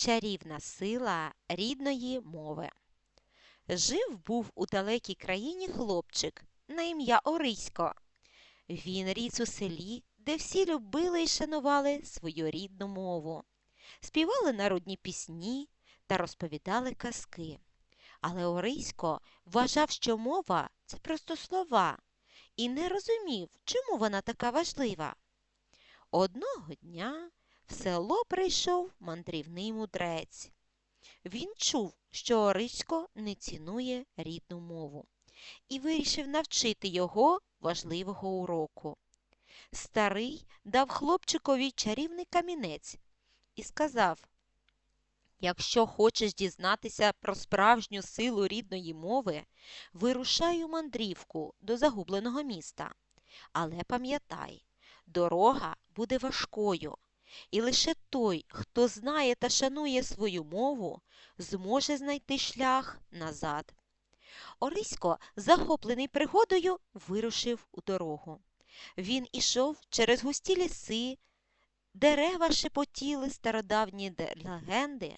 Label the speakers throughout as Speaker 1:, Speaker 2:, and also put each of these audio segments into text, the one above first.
Speaker 1: Чарівна сила рідної мови. Жив був у далекій країні хлопчик на ім'я Орисько. Він ріс у селі, де всі любили і шанували свою рідну мову, співали народні пісні та розповідали казки. Але Орисько вважав, що мова це просто слова, і не розумів, чому вона така важлива. Одного дня в село прийшов мандрівний мудрець. Він чув, що Орисько не цінує рідну мову і вирішив навчити його важливого уроку. Старий дав хлопчикові чарівний камінець і сказав Якщо хочеш дізнатися про справжню силу рідної мови, вирушай у мандрівку до загубленого міста. Але пам'ятай, дорога буде важкою, і лише той, хто знає та шанує свою мову, зможе знайти шлях назад. Орисько, захоплений пригодою, вирушив у дорогу. Він ішов через густі ліси, дерева шепотіли стародавні легенди,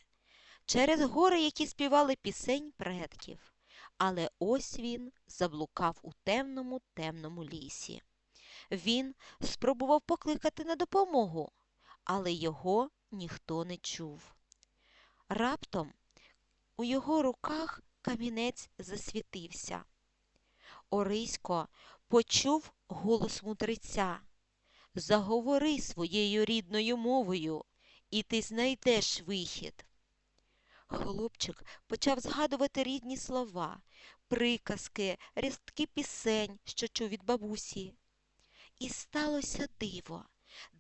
Speaker 1: через гори, які співали пісень предків. Але ось він заблукав у темному темному лісі. Він спробував покликати на допомогу, але його ніхто не чув. Раптом у його руках камінець засвітився. Орисько почув голос мудреця. Заговори своєю рідною мовою, і ти знайдеш вихід. Хлопчик почав згадувати рідні слова, приказки, рістки пісень, що чув від бабусі. І сталося диво.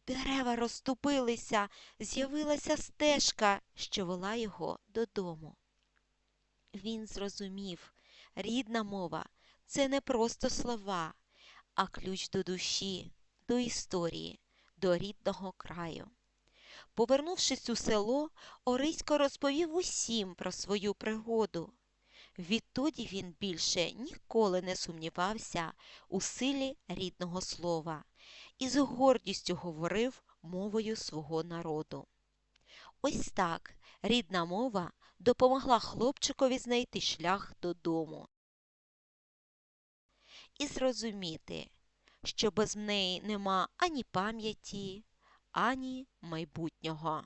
Speaker 1: Дерева розступилися, з'явилася стежка, що вела його додому. Він зрозумів, рідна мова це не просто слова, а ключ до душі, до історії, до рідного краю. Повернувшись у село, Орисько розповів усім про свою пригоду. Відтоді він більше ніколи не сумнівався у силі рідного слова і з гордістю говорив мовою свого народу. Ось так рідна мова допомогла хлопчикові знайти шлях додому і зрозуміти, що без неї нема ані пам'яті, ані майбутнього.